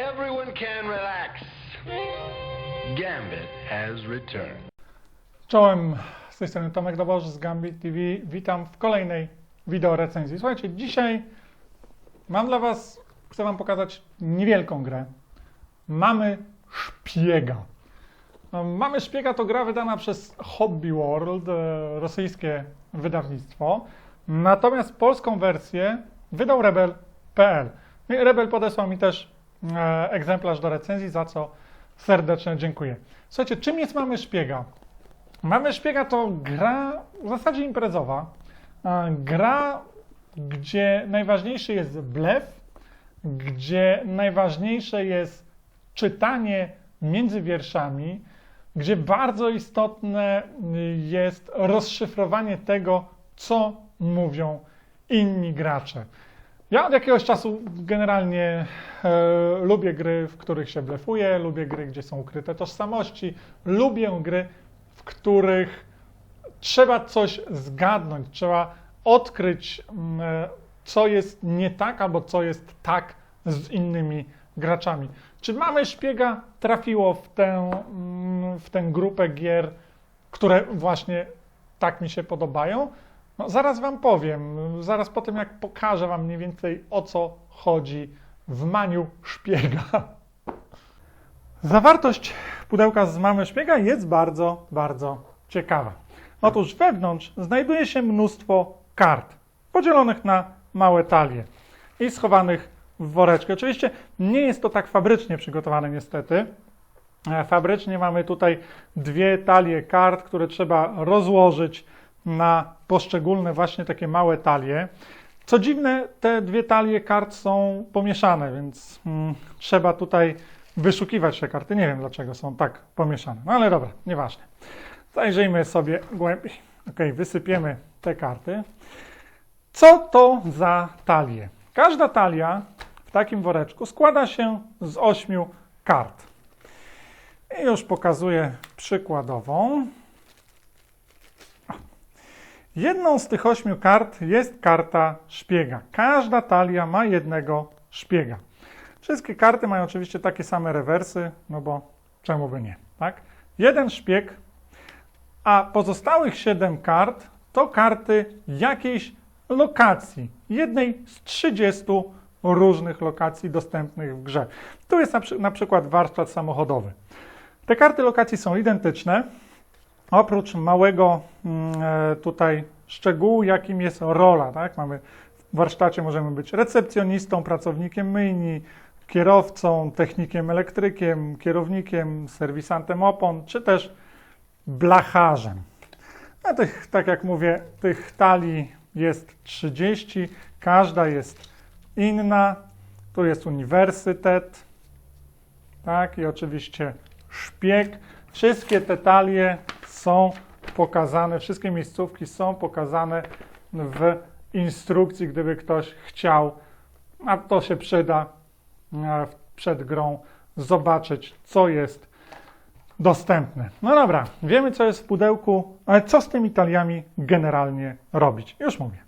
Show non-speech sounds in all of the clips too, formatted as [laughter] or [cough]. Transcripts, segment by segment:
Everyone can relax. Gambit has returned. Czołem, z tej strony Tomek Dobosz z Gambit TV. Witam w kolejnej wideo recenzji. Słuchajcie, dzisiaj mam dla Was, chcę Wam pokazać niewielką grę. Mamy Szpiega. No, Mamy Szpiega to gra wydana przez Hobby World, e, rosyjskie wydawnictwo. Natomiast polską wersję wydał Rebel.pl. No Rebel podesłał mi też egzemplarz do recenzji, za co serdecznie dziękuję. Słuchajcie, czym jest Mamy Szpiega? Mamy Szpiega to gra w zasadzie imprezowa. E, Gra, gdzie najważniejszy jest blef, gdzie najważniejsze jest czytanie między wierszami, gdzie bardzo istotne jest rozszyfrowanie tego, co mówią inni gracze. Ja od jakiegoś czasu generalnie e, lubię gry, w których się blefuje, lubię gry, gdzie są ukryte tożsamości, lubię gry, w których trzeba coś zgadnąć, trzeba odkryć, mm, e, co jest nie tak albo co jest tak z innymi graczami. Czy mamy szpiega trafiło w tę, mm, w tę grupę gier, które właśnie tak mi się podobają? No, zaraz Wam powiem, zaraz po tym, jak pokażę Wam mniej więcej o co chodzi w maniu szpiega. Zawartość pudełka z mamy szpiega jest bardzo, bardzo ciekawa. Otóż wewnątrz znajduje się mnóstwo kart podzielonych na małe talie i schowanych w woreczkę. Oczywiście nie jest to tak fabrycznie przygotowane niestety. E, Fabrycznie mamy tutaj dwie talie kart, które trzeba rozłożyć na poszczególne właśnie takie małe talie. Co dziwne, te dwie talie kart są pomieszane, więc mm, trzeba tutaj wyszukiwać te karty. Nie wiem dlaczego są tak pomieszane, no ale dobra, nieważne. Zajrzyjmy sobie głębiej. Ok, wysypiemy te karty. Co to za talie? Każda talia w takim woreczku składa się z ośmiu kart. I już pokazuję przykładową. Jedną z tych ośmiu kart jest karta szpiega. Każda talia ma jednego szpiega. Wszystkie karty mają oczywiście takie same rewersy, no bo czemu by nie, tak? Jeden szpieg, a pozostałych siedem kart to karty jakiejś lokacji, jednej z 30 różnych lokacji dostępnych w grze. Tu jest na, przy, na przykład warsztat samochodowy. Te karty lokacji są identyczne, oprócz małego mm, e, tutaj szczegółu, jakim jest rola. Tak? Mamy w warsztacie możemy być recepcjonistą, pracownikiem myjni, kierowcą, technikiem elektrykiem, kierownikiem, serwisantem opon, czy też blacharzem. A tych, tak jak mówię, tych talii jest 30, każda jest inna. Tu jest uniwersytet, tak, i oczywiście szpieg. Wszystkie te talie są pokazane, wszystkie miejscówki są pokazane w instrukcji, gdyby ktoś chciał, a to się przyda e, przed grą, zobaczyć, co jest dostępne. No dobra, wiemy, co jest w pudełku, ale co z tymi taliami generalnie robić? Już mówię.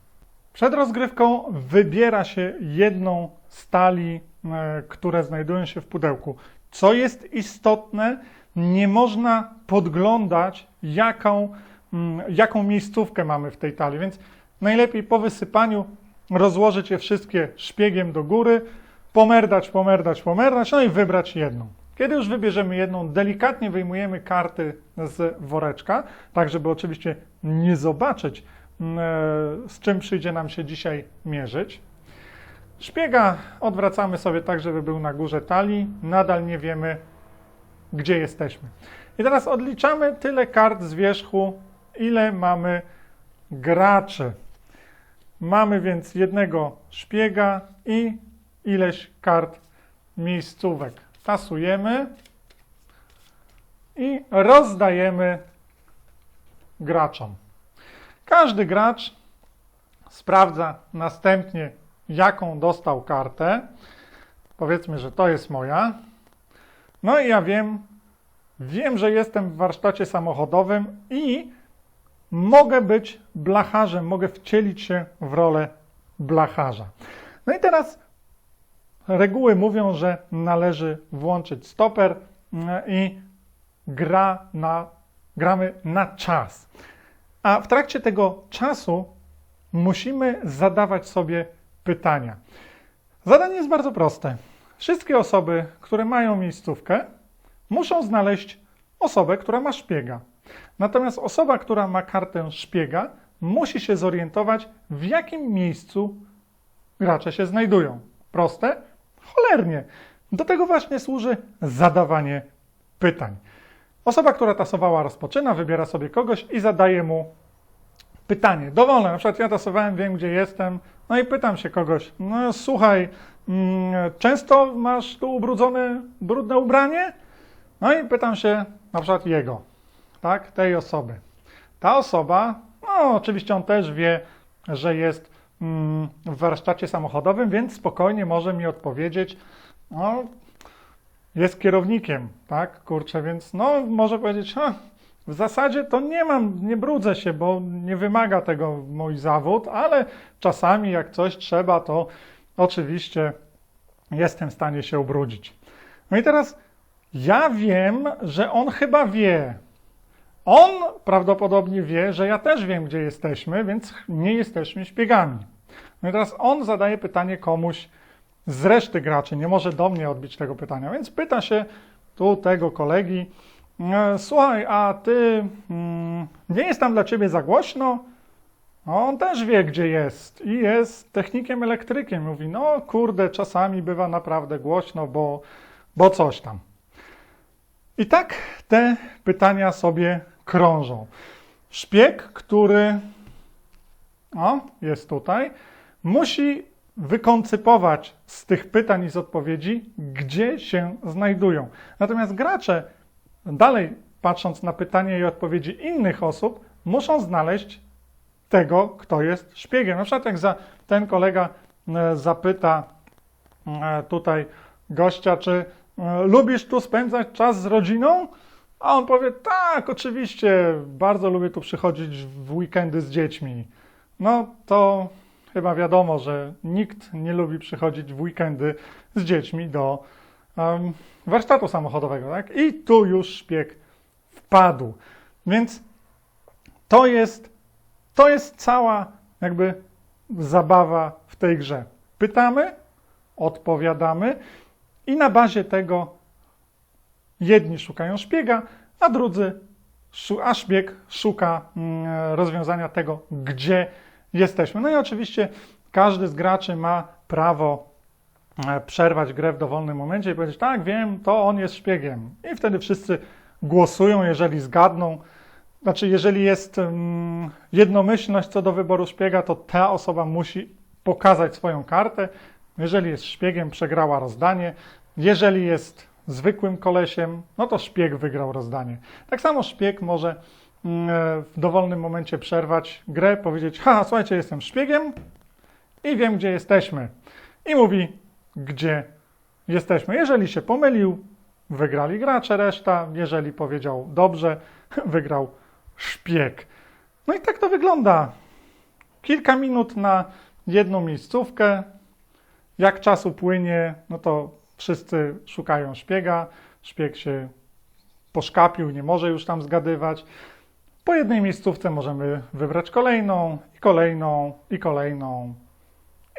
Przed rozgrywką wybiera się jedną z talii, e, które znajdują się w pudełku. Co jest istotne, nie można podglądać, jaką, mm, jaką miejscówkę mamy w tej talii, więc najlepiej po wysypaniu rozłożyć je wszystkie szpiegiem do góry, pomerdać, pomerdać, pomerdać, no i wybrać jedną. Kiedy już wybierzemy jedną, delikatnie wyjmujemy karty z woreczka, tak żeby oczywiście nie zobaczyć, mm, e, z czym przyjdzie nam się dzisiaj mierzyć. Szpiega odwracamy sobie tak, żeby był na górze talii. Nadal nie wiemy, gdzie jesteśmy. I teraz odliczamy tyle kart z wierzchu, ile mamy graczy. Mamy więc jednego szpiega i ileś kart miejscówek. Tasujemy i rozdajemy graczom. Każdy gracz sprawdza następnie, jaką dostał kartę. Powiedzmy, że to jest moja. No i ja wiem, wiem, że jestem w warsztacie samochodowym i mogę być blacharzem, mogę wcielić się w rolę blacharza. No i teraz reguły mówią, że należy włączyć stoper mm, i gra na, gramy na czas. A w trakcie tego czasu musimy zadawać sobie pytania. Zadanie jest bardzo proste. Wszystkie osoby, które mają miejscówkę, muszą znaleźć osobę, która ma szpiega. Natomiast osoba, która ma kartę szpiega, musi się zorientować, w jakim miejscu gracze się znajdują. Proste? Cholernie. Do tego właśnie służy zadawanie pytań. Osoba, która tasowała, rozpoczyna, wybiera sobie kogoś i zadaje mu pytanie. Dowolne. Na przykład ja tasowałem, wiem gdzie jestem, no i pytam się kogoś, no słuchaj, mm, często masz tu ubrudzone, brudne ubranie? No i pytam się na przykład jego, tak, tej osoby. Ta osoba, no oczywiście on też wie, że jest mm, w warsztacie samochodowym, więc spokojnie może mi odpowiedzieć, no jest kierownikiem, tak, kurczę, więc no może powiedzieć, ha, w zasadzie to nie mam, nie brudzę się, bo nie wymaga tego mój zawód, ale czasami jak coś trzeba, to oczywiście jestem w stanie się ubrudzić. No i teraz ja wiem, że on chyba wie. On prawdopodobnie wie, że ja też wiem, gdzie jesteśmy, więc nie jesteśmy szpiegami. No i teraz on zadaje pytanie komuś z reszty graczy, nie może do mnie odbić tego pytania, więc pyta się tu tego kolegi, słuchaj, a ty mm, nie jest tam dla ciebie za głośno? No, on też wie, gdzie jest i jest technikiem elektrykiem. Mówi, no kurde, czasami bywa naprawdę głośno, bo, bo coś tam. I tak te pytania sobie krążą. Szpieg, który o, jest tutaj, musi wykoncypować z tych pytań i z odpowiedzi, gdzie się znajdują. Natomiast gracze, dalej patrząc na pytania i odpowiedzi innych osób, muszą znaleźć tego, kto jest szpiegiem. Na przykład jak za, ten kolega e, zapyta e, tutaj gościa, czy e, lubisz tu spędzać czas z rodziną? A on powie, tak, oczywiście, bardzo lubię tu przychodzić w weekendy z dziećmi. No to chyba wiadomo, że nikt nie lubi przychodzić w weekendy z dziećmi do um, warsztatu samochodowego, tak? I tu już szpieg wpadł. Więc to jest, to jest cała jakby zabawa w tej grze. Pytamy, odpowiadamy i na bazie tego jedni szukają szpiega, a drudzy, a szpieg szuka mm, rozwiązania tego, gdzie jesteśmy. No i oczywiście każdy z graczy ma prawo przerwać grę w dowolnym momencie i powiedzieć, tak, wiem, to on jest szpiegiem. I wtedy wszyscy głosują, jeżeli zgadną. Znaczy, jeżeli jest um, jednomyślność co do wyboru szpiega, to ta osoba musi pokazać swoją kartę. Jeżeli jest szpiegiem, przegrała rozdanie. Jeżeli jest zwykłym kolesiem, no to szpieg wygrał rozdanie. Tak samo szpieg może Mm, e, w dowolnym momencie przerwać grę, powiedzieć: Ha, słuchajcie, jestem szpiegiem i wiem, gdzie jesteśmy. I mówi, gdzie jesteśmy. Jeżeli się pomylił, wygrali gracze, reszta. Jeżeli powiedział dobrze, [laughs] wygrał szpieg. No i tak to wygląda. Kilka minut na jedną miejscówkę. Jak czasu płynie, no to wszyscy szukają szpiega. Szpieg się poszkapił, nie może już tam zgadywać. Po jednej miejscówce możemy wybrać kolejną, i kolejną, i kolejną.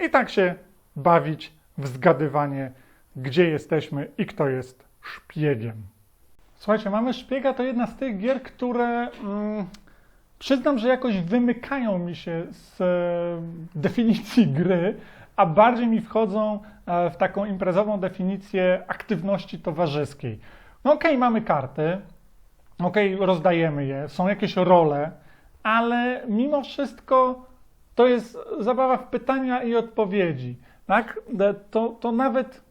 I tak się bawić w zgadywanie, gdzie jesteśmy i kto jest szpiegiem. Słuchajcie, mamy szpiega to jedna z tych gier, które mm, przyznam, że jakoś wymykają mi się z e, definicji [laughs] gry, a bardziej mi wchodzą e, w taką imprezową definicję aktywności towarzyskiej. No okej, okay, mamy karty, ok, rozdajemy je, są jakieś role, ale mimo wszystko to jest zabawa w pytania i odpowiedzi. Tak? To, to, nawet,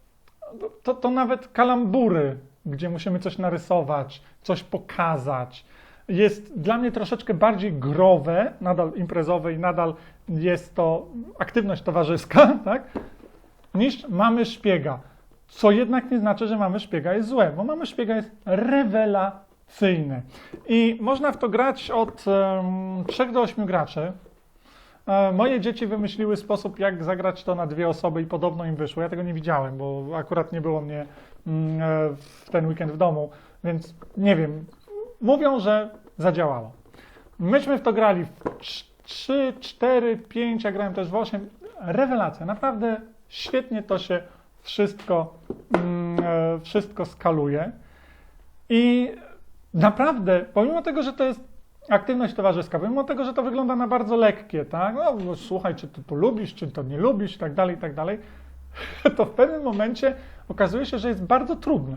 to, to nawet kalambury, gdzie musimy coś narysować, coś pokazać, jest dla mnie troszeczkę bardziej growe, nadal imprezowe i nadal jest to aktywność towarzyska, [laughs] tak? niż mamy szpiega. Co jednak nie znaczy, że mamy szpiega jest złe, bo mamy szpiega jest rewelacyjny I można w to grać od um, 3 do 8 graczy. E, Moje dzieci wymyśliły sposób, jak zagrać to na dwie osoby i podobno im wyszło. Ja tego nie widziałem, bo akurat nie było mnie mm, e, w ten weekend w domu, więc nie wiem. Mówią, że zadziałało. Myśmy w to grali w 3, 4, 5, ja grałem też w 8. Rewelacja, naprawdę świetnie to się wszystko, mm, e, wszystko skaluje. I naprawdę, pomimo tego, że to jest aktywność towarzyska, pomimo tego, że to wygląda na bardzo lekkie, tak? No, no słuchaj, czy ty to lubisz, czy to nie lubisz, i tak dalej, i tak dalej, [laughs] to w pewnym momencie okazuje się, że jest bardzo trudne,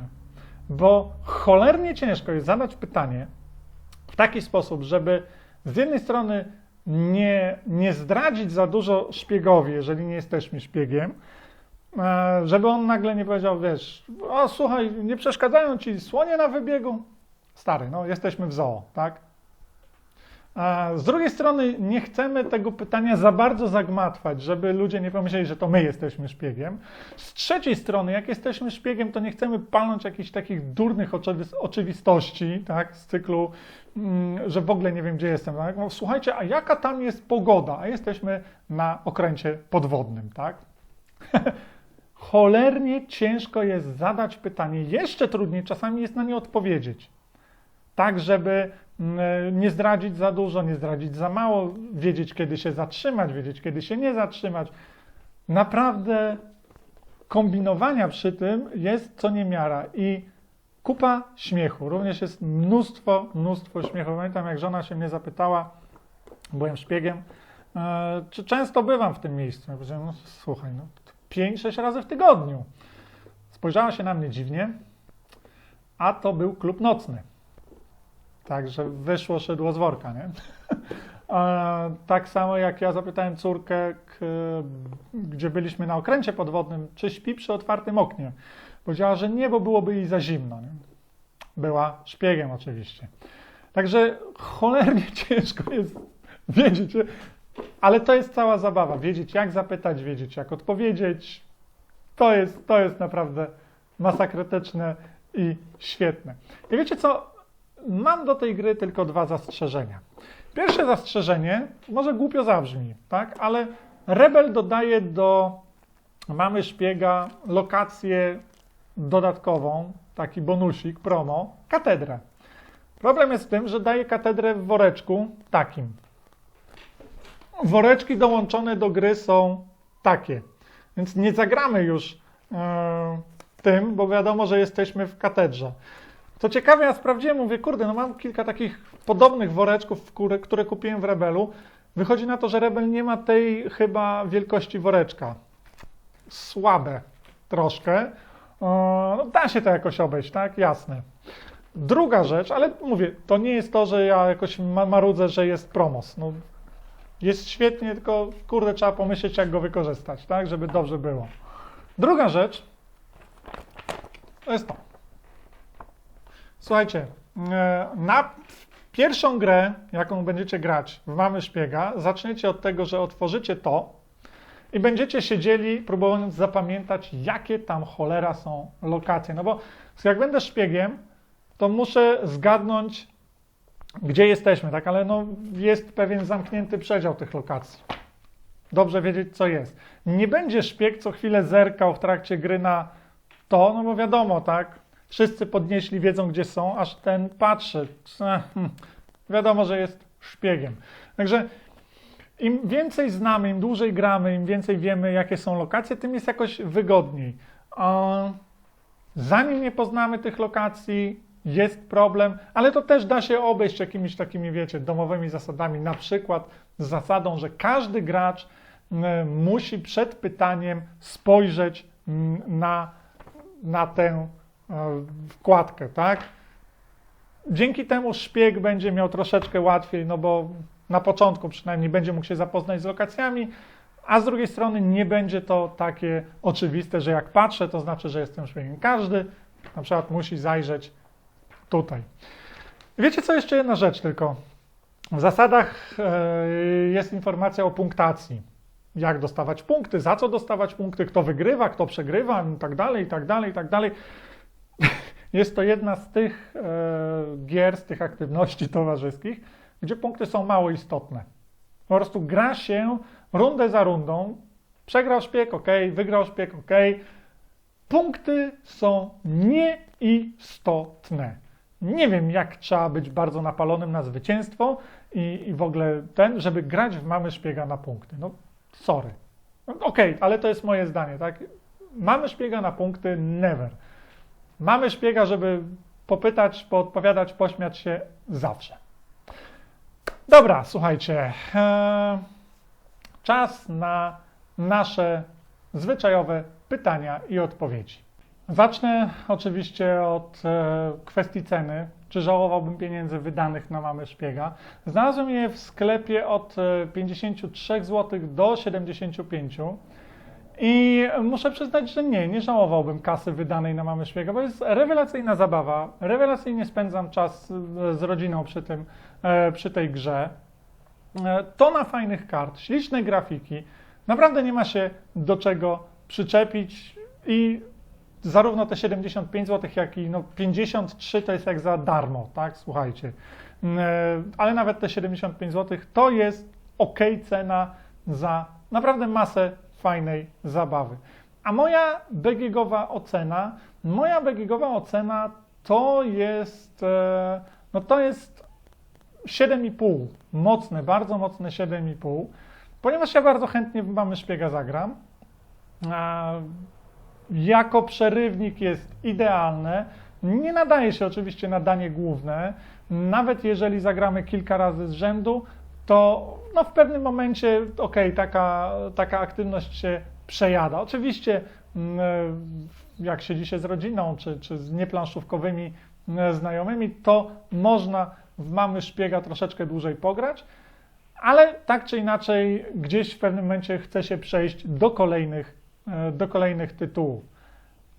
bo cholernie ciężko jest zadać pytanie w taki sposób, żeby z jednej strony nie, nie zdradzić za dużo szpiegowi, jeżeli nie jesteśmy szpiegiem, e, żeby on nagle nie powiedział, wiesz, o słuchaj, nie przeszkadzają ci słonie na wybiegu? Stary, no jesteśmy w zoo, tak? A z drugiej strony nie chcemy tego pytania za bardzo zagmatwać, żeby ludzie nie pomyśleli, że to my jesteśmy szpiegiem. Z trzeciej strony, jak jesteśmy szpiegiem, to nie chcemy palnąć jakichś takich durnych oczywi- oczywistości, tak, z cyklu, mm, że w ogóle nie wiem, gdzie jestem. Tak? No, słuchajcie, a jaka tam jest pogoda? A jesteśmy na okręcie podwodnym, tak? [laughs] Cholernie ciężko jest zadać pytanie, jeszcze trudniej czasami jest na nie odpowiedzieć. Tak, żeby nie zdradzić za dużo, nie zdradzić za mało, wiedzieć, kiedy się zatrzymać, wiedzieć, kiedy się nie zatrzymać. Naprawdę kombinowania przy tym jest co niemiara i kupa śmiechu. Również jest mnóstwo, mnóstwo śmiechu. Pamiętam, jak żona się mnie zapytała, byłem szpiegiem, e, czy często bywam w tym miejscu. Ja powiedziałem, no słuchaj, no 5-6 razy w tygodniu. Spojrzała się na mnie dziwnie, a to był klub nocny. Także wyszło szydło z worka, nie? Tak samo jak ja zapytałem córkę, gdzie byliśmy na okręcie podwodnym, czy śpi przy otwartym oknie. Powiedziała, że nie, bo byłoby jej za zimno. Nie? Była szpiegiem oczywiście. Także cholernie [laughs] ciężko jest wiedzieć, ale to jest cała zabawa. Wiedzieć jak zapytać, wiedzieć jak odpowiedzieć. To jest, to jest naprawdę masakrytyczne i świetne. I wiecie co? Mam do tej gry tylko dwa zastrzeżenia. Pierwsze zastrzeżenie, może głupio zabrzmi, tak? ale Rebel dodaje do mamy szpiega lokację dodatkową, taki bonusik, promo, katedrę. Problem jest w tym, że daje katedrę w woreczku takim. Woreczki dołączone do gry są takie, więc nie zagramy już e, tym, bo wiadomo, że jesteśmy w katedrze. Co ciekawe, ja sprawdziłem, mówię, kurde, no mam kilka takich podobnych woreczków, które, kupiłem w Rebelu. Wychodzi na to, że Rebel nie ma tej chyba wielkości woreczka. Słabe troszkę. No, da się to jakoś obejść, tak? Jasne. Druga rzecz, ale mówię, to nie jest to, że ja jakoś ma- marudzę, że jest promos. No, jest świetnie, tylko kurde, trzeba pomyśleć, jak go wykorzystać, tak? Żeby dobrze było. Druga rzecz to jest to. Słuchajcie, e, na pierwszą grę, jaką będziecie grać w Mamy Szpiega, zaczniecie od tego, że otworzycie to i będziecie siedzieli, próbując zapamiętać, jakie tam cholera są lokacje. No bo jak będę szpiegiem, to muszę zgadnąć, gdzie jesteśmy, tak? Ale no, jest pewien zamknięty przedział tych lokacji. Dobrze wiedzieć, co jest. Nie będzie szpieg co chwilę zerkał w trakcie gry na to, no bo wiadomo, tak? Wszyscy podnieśli, wiedzą, gdzie są, aż ten patrzy. Hmm. Wiadomo, że jest szpiegiem. Także im więcej znamy, im dłużej gramy, im więcej wiemy, jakie są lokacje, tym jest jakoś wygodniej. Zanim nie poznamy tych lokacji, jest problem, ale to też da się obejść jakimiś takimi, wiecie, domowymi zasadami. Na przykład z zasadą, że każdy gracz musi przed pytaniem spojrzeć na, na tę wkładkę, tak? Dzięki temu szpieg będzie miał troszeczkę łatwiej, no bo na początku przynajmniej będzie mógł się zapoznać z lokacjami, a z drugiej strony nie będzie to takie oczywiste, że jak patrzę, to znaczy, że jestem szpiegiem. Każdy na przykład musi zajrzeć tutaj. Wiecie co, jeszcze jedna rzecz tylko. W zasadach e, jest informacja o punktacji. Jak dostawać punkty, za co dostawać punkty, kto wygrywa, kto przegrywa i tak dalej, i tak dalej, i tak dalej. Jest to jedna z tych e, gier, z tych aktywności towarzyskich, gdzie punkty są mało istotne. Po prostu gra się rundę za rundą. Przegrał szpieg, ok, wygrał szpieg, ok. Punkty są nieistotne. Nie wiem, jak trzeba być bardzo napalonym na zwycięstwo i, i w ogóle ten, żeby grać w mamy szpiega na punkty. No, sorry. Okej, ale to jest moje zdanie, tak? Mamy szpiega na punkty, never. Mamy szpiega, żeby popytać, poodpowiadać, pośmiać się zawsze. Dobra, słuchajcie. e, czas na nasze zwyczajowe pytania i odpowiedzi. Zacznę oczywiście od e, kwestii ceny. Czy żałowałbym pieniędzy wydanych na mamy szpiega? Znalazłem je w sklepie od e, 53 zł do 75 i muszę przyznać, że nie, nie żałowałbym kasy wydanej na mamy szpiega, bo jest rewelacyjna zabawa. Rewelacyjnie spędzam czas z rodziną przy, tym, e, przy tej grze. E, Tona fajnych kart, śliczne grafiki. Naprawdę nie ma się do czego przyczepić i zarówno te 75 zł, jak i no 53 to jest jak za darmo, tak? Słuchajcie. Mm, e, Ale nawet te 75 zł to jest ok cena za naprawdę masę fajnej zabawy. A moja BGGowa ocena, moja BGGowa ocena to jest, e, no to jest 7,5. Mocne, bardzo mocne 7,5. Ponieważ ja bardzo chętnie w Mamy Szpiega zagram. Jako przerywnik jest idealne. Nie nadaje się oczywiście na danie główne. Nawet jeżeli zagramy kilka razy z rzędu, to no w pewnym momencie, okej, taka, taka aktywność się przejada. Oczywiście, mm, jak siedzi się z rodziną, czy, czy z nieplanszówkowymi mm, znajomymi, to można w mamy szpiega troszeczkę dłużej pograć, ale tak czy inaczej, gdzieś w pewnym momencie chce się przejść do kolejnych, e, do kolejnych tytułów.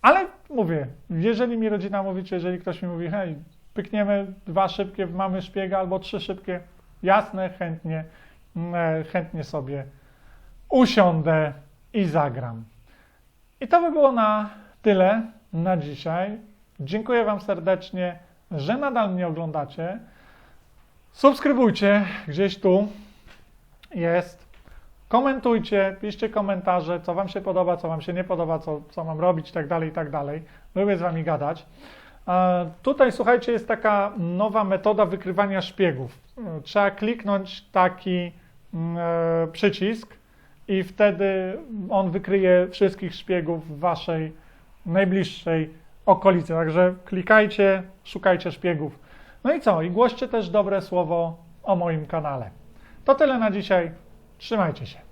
Ale mówię, jeżeli mi rodzina mówi, czy jeżeli ktoś mi mówi, hej, pykniemy dwa szybkie w mamy szpiega albo trzy szybkie, jasne, chętnie, mm, e, chętnie sobie usiądę i zagram. I to by było na tyle na dzisiaj. Dziękuję Wam serdecznie, że nadal mnie oglądacie. Subskrybujcie gdzieś tu jest. Komentujcie, piszcie komentarze, co Wam się podoba, co Wam się nie podoba, co, co mam robić, i tak dalej, i tak. Lubię z Wami gadać. Tutaj, słuchajcie, jest taka nowa metoda wykrywania szpiegów. Trzeba kliknąć taki mm, e, przycisk i wtedy on wykryje wszystkich szpiegów w Waszej najbliższej okolicy. Także klikajcie, szukajcie szpiegów. No i co? I głoście też dobre słowo o moim kanale. To tyle na dzisiaj. Trzymajcie się.